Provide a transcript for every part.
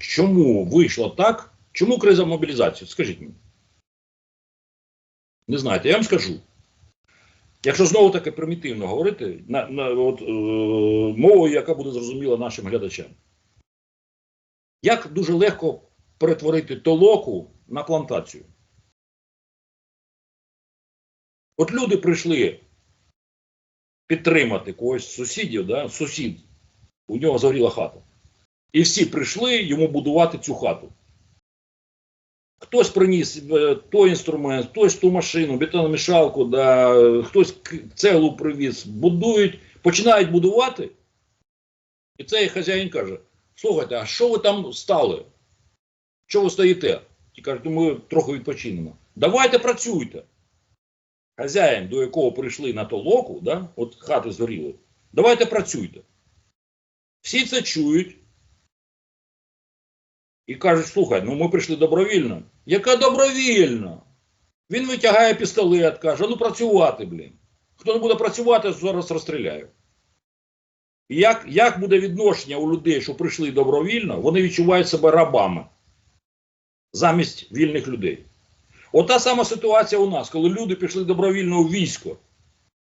чому вийшло так? Чому криза мобілізації? Скажіть мені. Не знаєте, я вам скажу. Якщо знову таки примітивно говорити, на, на, от, е, мовою, яка буде зрозуміла нашим глядачам. Як дуже легко перетворити толоку на плантацію? От люди прийшли підтримати когось з сусідів, да? сусід, у нього згоріла хата. І всі прийшли йому будувати цю хату. Хтось приніс е, той інструмент, хтось ту машину, бетономішалку, да, хтось цеглу привіз, будують, починають будувати. І цей хазяїн каже: слухайте, а що ви там стали? Що ви стоїте? Ті кажуть, «Ну, ми трохи відпочинемо. Давайте працюйте. Хазяїн, до якого прийшли на толоку, да, от хати згоріли, давайте працюйте. Всі це чують. І кажуть, слухай, ну ми прийшли добровільно. Яка добровільно? Він витягає пістолет, каже, ну працювати, блін. Хто не буде працювати, зараз розстріляю. Як, як буде відношення у людей, що прийшли добровільно, вони відчувають себе рабами замість вільних людей. Ота сама ситуація у нас, коли люди пішли добровільно у військо,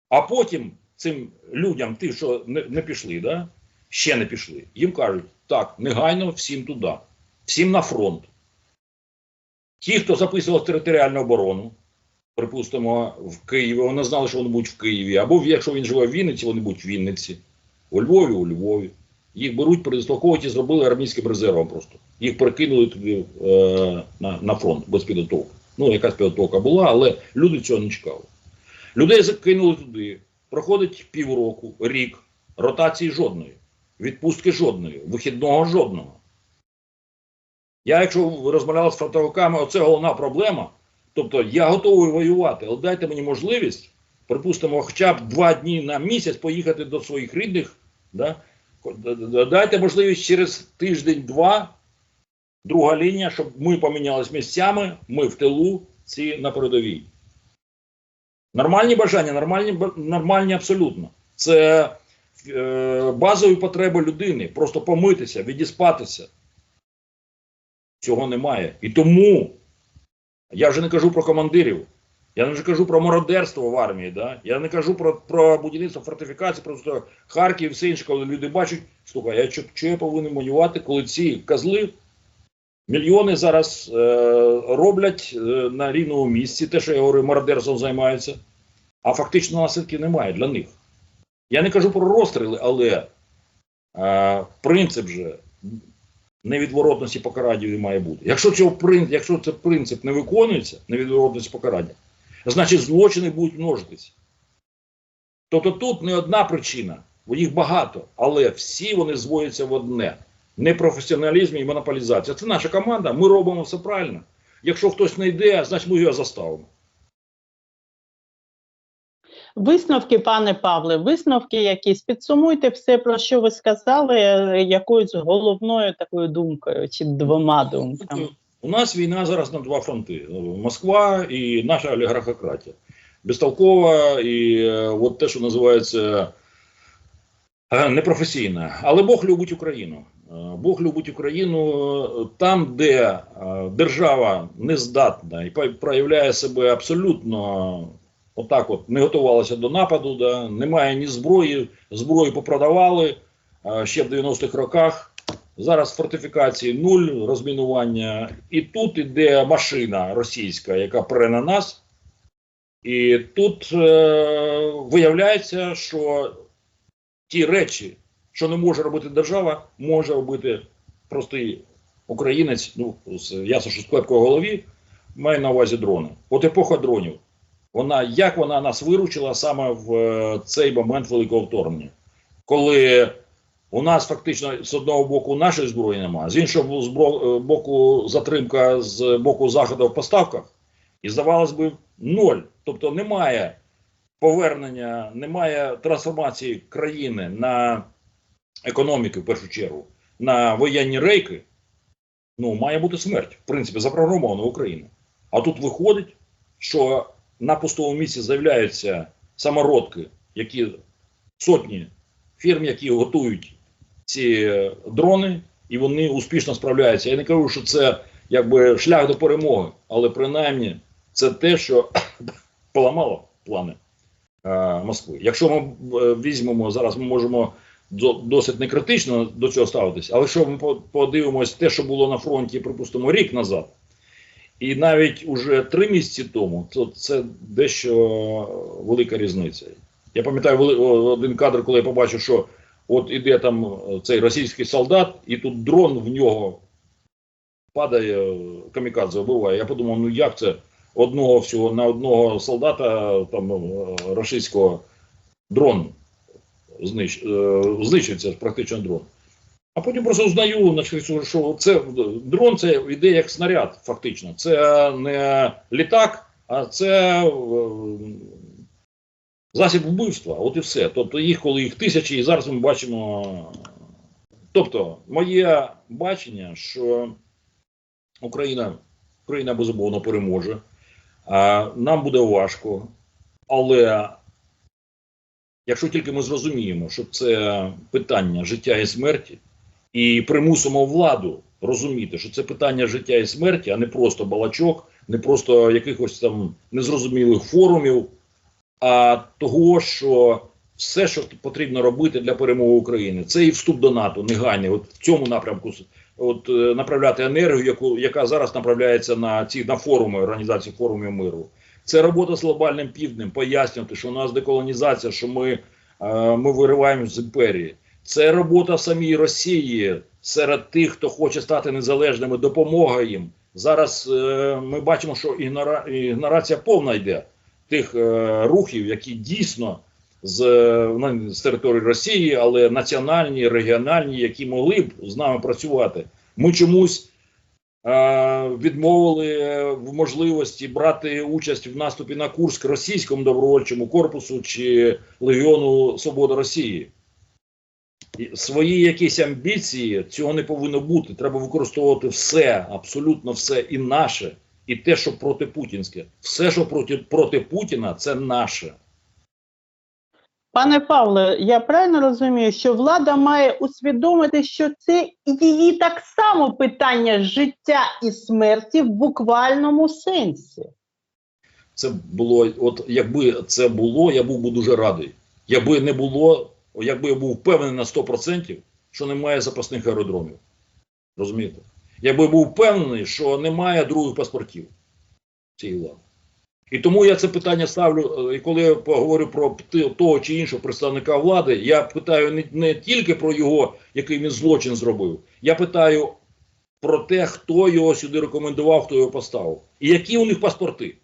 а потім цим людям, ті, що не, не пішли, да, ще не пішли, їм кажуть, так, негайно всім туди, всім на фронт. Ті, хто записував територіальну оборону, припустимо, в Києві, вони знали, що вони будуть в Києві, або якщо він живе в Вінниці, вони будуть в Вінниці, у Львові, у Львові. Їх беруть, передислоковують і зробили армійським резервом просто. Їх перекинули туди е, на, на фронт без підготовки. Ну, якась підготовка була, але люди цього не чекали. Людей закинули туди. Проходить півроку, рік, ротації жодної, відпустки жодної, вихідного жодного. Я, якщо розмовляв з фронтовиками, оце головна проблема. Тобто я готовий воювати, але дайте мені можливість, припустимо, хоча б два дні на місяць поїхати до своїх рідних. Да? Дайте можливість через тиждень-два, друга лінія, щоб ми помінялись місцями, ми в тилу, ці на передовій. Нормальні бажання, нормальні, нормальні абсолютно. Це е, базові потреби людини. Просто помитися, відіспатися. Цього немає. І тому я вже не кажу про командирів. Я не вже кажу про мародерство в армії, да? я не кажу про, про будівництво фортифікацій, просто Харків і все інше, коли люди бачать, слухай, я що, що я повинен воювати, коли ці козли мільйони зараз е, роблять е, на рівному місці, те, що я говорю, мародерством займаються, а фактично наслідків немає для них. Я не кажу про розстріли, але е, принцип же невідворотності покарання має бути. Якщо, цього, якщо цей принцип не виконується, невідворотності покарання, значить злочини будуть множитися. Тобто тут не одна причина, бо їх багато, але всі вони зводяться в одне: непрофесіоналізм і монополізація. Це наша команда, ми робимо все правильно. Якщо хтось не йде, значить ми його заставимо. Висновки, пане Павле, висновки якісь. Підсумуйте все, про що ви сказали, е, якоюсь головною такою думкою чи двома думками. У нас війна зараз на два фронти: Москва і наша олігархократія. Безтолкова і е, от те, що називається е, непрофесійна. Але Бог любить Україну. Бог любить Україну там, де держава не здатна і проявляє себе абсолютно отак, от не готувалася до нападу, да, немає ні зброї, зброю попродавали ще в 90-х роках. Зараз фортифікації нуль, розмінування. І тут іде машина російська, яка пре на нас. І тут е, виявляється, що ті речі, що не може робити держава, може робити простий українець. Ну, з ясно, що з клепкою голові, має на увазі дрони. От епоха дронів. Вона як вона нас виручила саме в е, цей момент великого вторгнення, коли у нас фактично з одного боку нашої зброї немає, з іншого е, боку затримка з боку заходу в поставках, і здавалось би, ноль. Тобто немає повернення, немає трансформації країни на економіки в першу чергу, на воєнні рейки. Ну, має бути смерть. В принципі, запрограмована Україна. А тут виходить, що на пустому місці з'являються самородки, які сотні фірм, які готують ці е, дрони, і вони успішно справляються. Я не кажу, що це якби шлях до перемоги, але принаймні це те, що поламало плани е, Москви. Якщо ми е, візьмемо зараз, ми можемо до- досить некритично до цього ставитися, але якщо ми подивимось те, що було на фронті, припустимо, рік назад, і навіть уже три місяці тому, то це дещо велика різниця. Я пам'ятаю один кадр, коли я побачив, що от іде там е, цей російський солдат, і тут дрон в нього падає, е, камікадзе вбиває. Я подумав, ну як це одного всього на одного солдата там е, російського дрон знищ, е, знищується практично дрон. А потім просто узнаю, значить, що це дрон це йде як снаряд, фактично. Це не літак, а це е, засіб вбивства. От і все. Тобто їх, коли їх тисячі, і зараз ми бачимо. Тобто, моє бачення, що Україна, Україна безумовно переможе. Нам буде важко, але якщо тільки ми зрозуміємо, що це питання життя і смерті, і примусимо владу розуміти, що це питання життя і смерті, а не просто балачок, не просто якихось там незрозумілих форумів, а того, що все, що потрібно робити для перемоги України, це і вступ до НАТО негайний. От в цьому напрямку от е, направляти енергію, яку яка зараз направляється на ці на форуми організації форумів миру. Це робота з глобальним півднем, пояснювати, що у нас деколонізація, що ми, е, ми вириваємось з імперії. Це робота самій Росії серед тих, хто хоче стати незалежними, допомога їм. Зараз е, ми бачимо, що ігнора, ігнорація повна йде тих е, рухів, які дійсно з, е, ну, з території Росії, але національні, регіональні, які могли б з нами працювати. Ми чомусь е, відмовили в можливості брати участь в наступі на Курськ російському добровольчому корпусу чи Легіону Свобода Росії. Свої якісь амбіції цього не повинно бути. Треба використовувати все, абсолютно все, і наше, і те, що протипутінське. Все, що проти, проти Путіна, це наше. Пане Павле, я правильно розумію, що влада має усвідомити, що це її так само питання життя і смерті в буквальному сенсі. Це було, от якби це було, я був би дуже радий. Якби не було, якби я був впевнений на 100%, що немає запасних аеродромів. Розумієте? Якби був впевнений, що немає других паспортів цієї влади. І тому я це питання ставлю, е, і коли я поговорю про того чи іншого представника влади, я питаю не, не тільки про його, який він злочин зробив, я питаю про те, хто його сюди рекомендував, хто його поставив. І які у них паспорти.